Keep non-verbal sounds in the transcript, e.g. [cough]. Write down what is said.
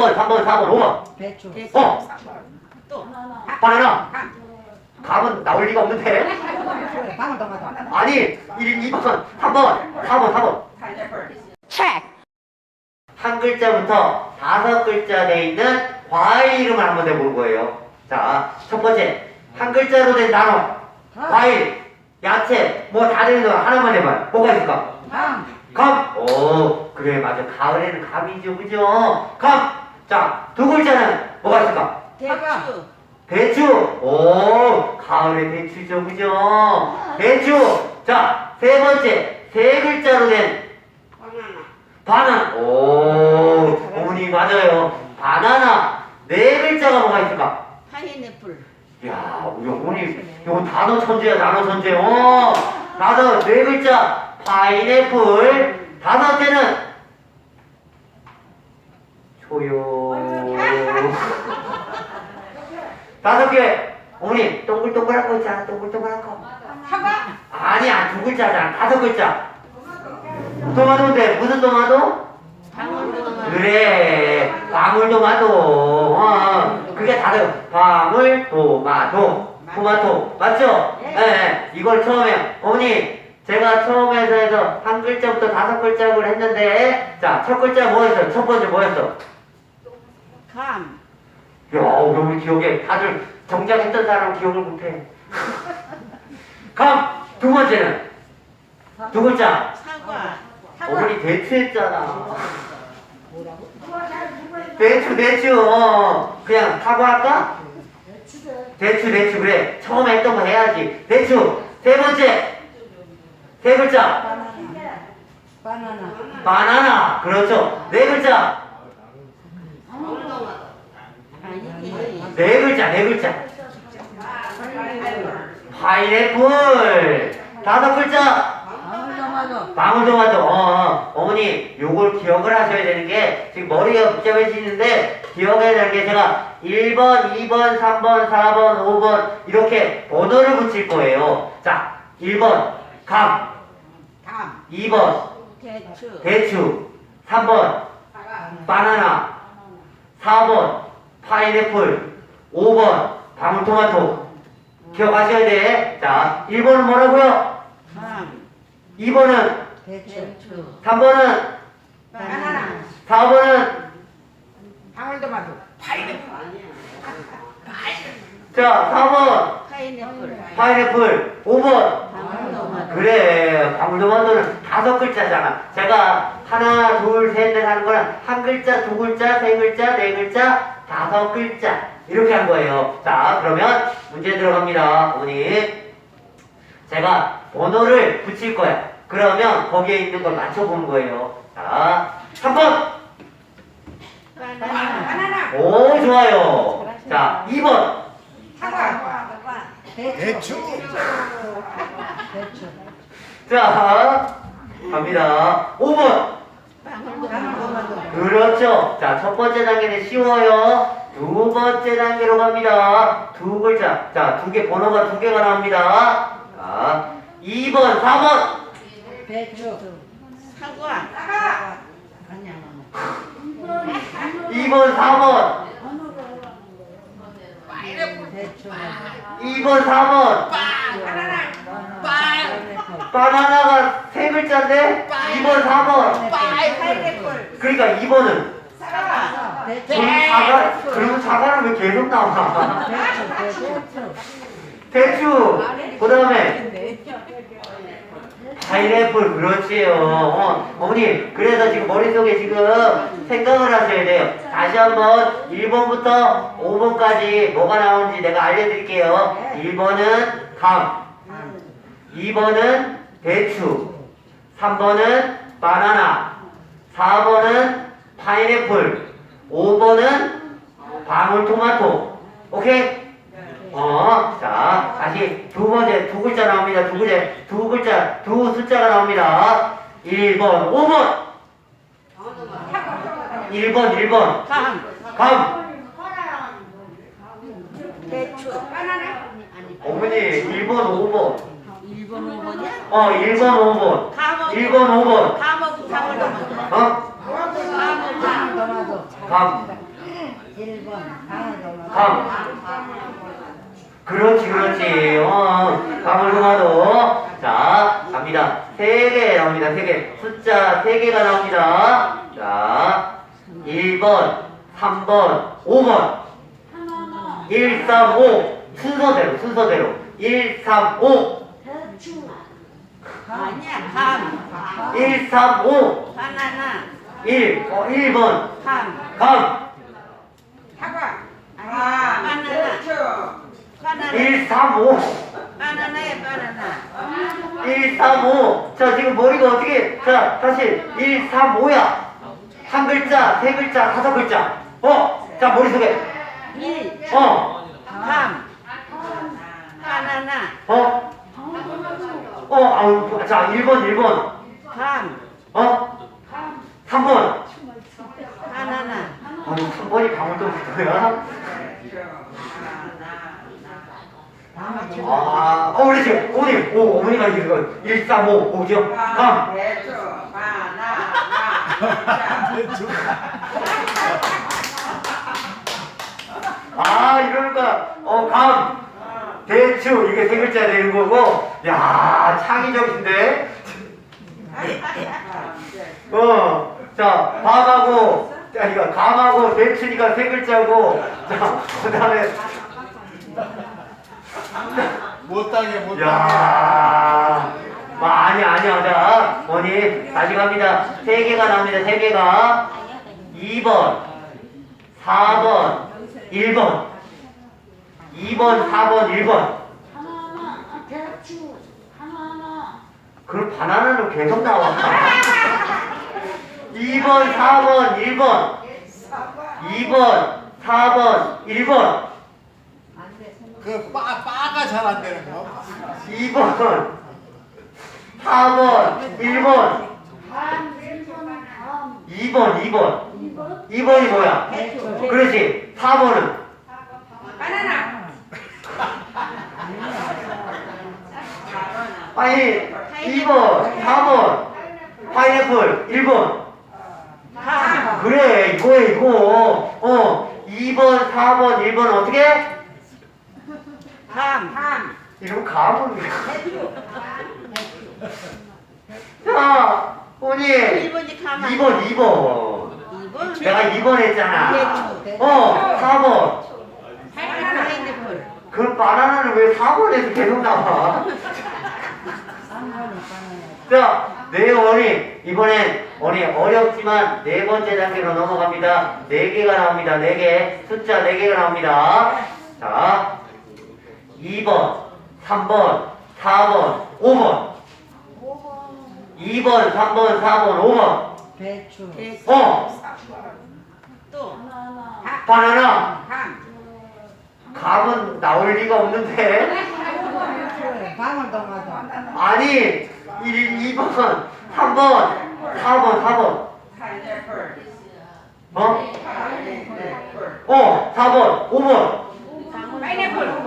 2번, 3번, 4번, 5번. 배추. 어, 또 바나나. 감은 나올 리가 없는데. 방울 도마도. 아니, 1, 2번, 3번, 4번, 4번. 한 글자부터 다섯 글자 돼 있는 과일 이름을 한번 내보는 거예요. 자, 첫 번째. 한 글자로 된 단어. 과일, 야채, 뭐다 되는 거 하나만 해봐요. 뭐가 있을까? 감. 감! 오, 그래, 맞아. 가을에는 감이죠, 그죠? 감! 자, 두 글자는 뭐가 있을까? 대추 배추! 오, 가을에 배추죠, 그죠? 배추! 자, 세 번째. 세 글자로 된 바나나. 오, 어머니 맞아요. 바나나. 네 글자가 뭐가 있을까? 파인애플 야, 우리 어머니, 이거 단어 천재야, 단어 천재. 어, 다섯, 네 글자. 파인애플. 다섯 개는 조용. 다섯 개. 어머니, 동글동글한 거 있잖아, 동글동글한 거. 사과. 아니야, 두 글자잖아, 다섯 글자. 토마토인데, 무슨 토마토? 방울토마토 그래 방울토마토 어, 그게 다들 방울토마토 토마토 맞죠? 예. 네. 이걸 처음에 어머니 제가 처음에서 해서 한 글자부터 다섯 글자를 했는데 자 첫 글자 뭐였어? 첫 번째 뭐였어? 감 야 우리 어머니 기억에 다들 정작 했던 사람 기억을 못해. [laughs] 감! 두 번째는? 두 글자 사과. 어머니 대추했잖아. 뭐라고? 대추 대추 어, 그냥 사과할까? 대추 대추 그래. 처음에 했던 거 해야지. 대추 세 번째. 세 글자. 바나나. 바나나. 그렇죠. 네 글자 아니지 네 글자 네 글자. 파인애플. 다섯 글자. 방울토마토 어, 어. 어 머니 요걸 기억을 하셔야 되는 게 지금 머리가 복잡해지는데 기억해야 되는 게 제가 1번, 2번, 3번, 4번, 5번 이렇게 번호를 붙일 거예요. 자 1번. 감. 감. 2번. 대추. 대추 3번. 바나나. 4번. 파인애플 5번. 방울토마토. 기억하셔야 돼 자 1번은 뭐라고요? 감 2번은? 배추. 대추. 3번은? 바나나. 4번은? 방울 도마도. 자 4번. 파인애플. 파인애플. 5번. 방울토마토. 그래 방울토마토는 다섯 글자잖아. 제가 하나 둘셋넷 하는 거는 한 글자 두 글자 세 글자 네 글자 다섯 글자 이렇게 한 거예요 자 그러면 문제 들어갑니다 어머니 제가 번호를 붙일 거야 그러면 거기에 있는 걸 맞춰보는 거예요 자 3번 바나나. 오 좋아요 자 2번 사과. 대추. 배추. 자 갑니다 5번 방울 도마도. 그렇죠. 자, 첫 번째 단계는 쉬워요. 두 번째 단계로 갑니다. 두 글자. 자, 두 개, 번호가 두 개가 나옵니다. 자, 2번, 4번. 배추. 사과 사과. 아니야. 2번, 4번. 배추. 2번, 4번. 바나나. 바나나가 세 글자인데? 2번, 4번. 파인애플. 그러니까 2번은. 그럼 사과, 그럼 사과는 왜 계속 나와? 대추. 그 다음에. 파인애플 그렇지요. 어, 어머니 그래서 지금 머릿속에 지금 생각을 하셔야 돼요. 다시 한번 1번부터 5번까지 뭐가 나오는지 내가 알려드릴게요. 1번은 감, 2번은 대추, 3번은 바나나, 4번은 파인애플, 5번은 방울토마토. 오케이? 어, 자, 다시 두 번째, 두 글자 나옵니다. 두 글자, 두 글자, 두 숫자가 나옵니다. 1번, 5번. 1번, 1번. 감 감. 대추 어머니, 1번, 5번. 1번 5번이야? 어, 1번, 5번. 감하고 1번, 5번. 감하고 방울토마토 어? 감. 방울동화. 감. 그렇지, 그렇지. 어, 가물동화도. 자, 갑니다. 세 개 나옵니다. 세 개. 숫자 세 개가 나옵니다. 자, 1번, 3번, 5번. 1, 3, 5. 순서대로, 순서대로. 1, 3, 5. 아니야 감 1, 3, 5. 바나나 1, 어, 1번. 감 감. 사과. 바나나 바나나 1, 3, 5. 바나나에 바나나 1, 3, 5. 자, 지금 머리가 어떻게, 자, 다시. 1, 3, 5야. 한 글자, 세 글자, 다섯 글자. 어? 자, 머릿속에. 1 어? 감 바나나 어? 어, 아우, 자, 1번, 1번. 감 어? 3번. 바나나 아유, 3번이 방울동이야? 아, 어, 우리 지금, 어머니, 오, 어머니가 이거, 1, 3, 5, 5죠? 감. 아, 이러니까, 어, 감. 대추, 이게 세 글자 되는 거고, 야 창의적인데? 어, 자, 밤하고, 자, 이거 감하고 대추니까 세 글자고, 자, 그 다음에, 못하게 못하게 야 아, 아니야, 아니야. 자, 어머니, 다시 갑니다. 세 개가 나옵니다, 세 개가. 2번, 4번, 1번. 2번, 4번, 1번. 그럼 바나나는 계속 나와. 2번, 4번, 1번. 2번, 4번, 1번. 그 빠, 빠가 잘 안 되는 거 2번, 4번, 1번. 2번, 2번. 2번이 뭐야? 그렇지. 4번은? 바나나. 아니, 2번, 4번. 파인애플, 1번. 감 그래, 이거야, 이거. 어, 2번, 4번, 1번 어떻게? 감 감. 이러면 가면. 자, 언니. 1번이 감 2번, 2번. 2번 내가 2번 했잖아. 어, 4번. 파인애플 그 바나나는 왜 4번에서 계속 나와? 자, 네 어머니 이번엔 어머니 어렵지만 네 번째 단계로 넘어갑니다. 네 개가 나옵니다. 네 개. 숫자 네 개가 나옵니다. 자, 2번, 3번, 4번, 5번. 2번, 3번, 4번, 5번. 배추. 어, 또 바나나. 감. 감은 나올 리가 없는데. 방울동화도. 아니, 1, 2번, 3번, 4번, 4번. 어? 어, 4번, 5번. 파인애플.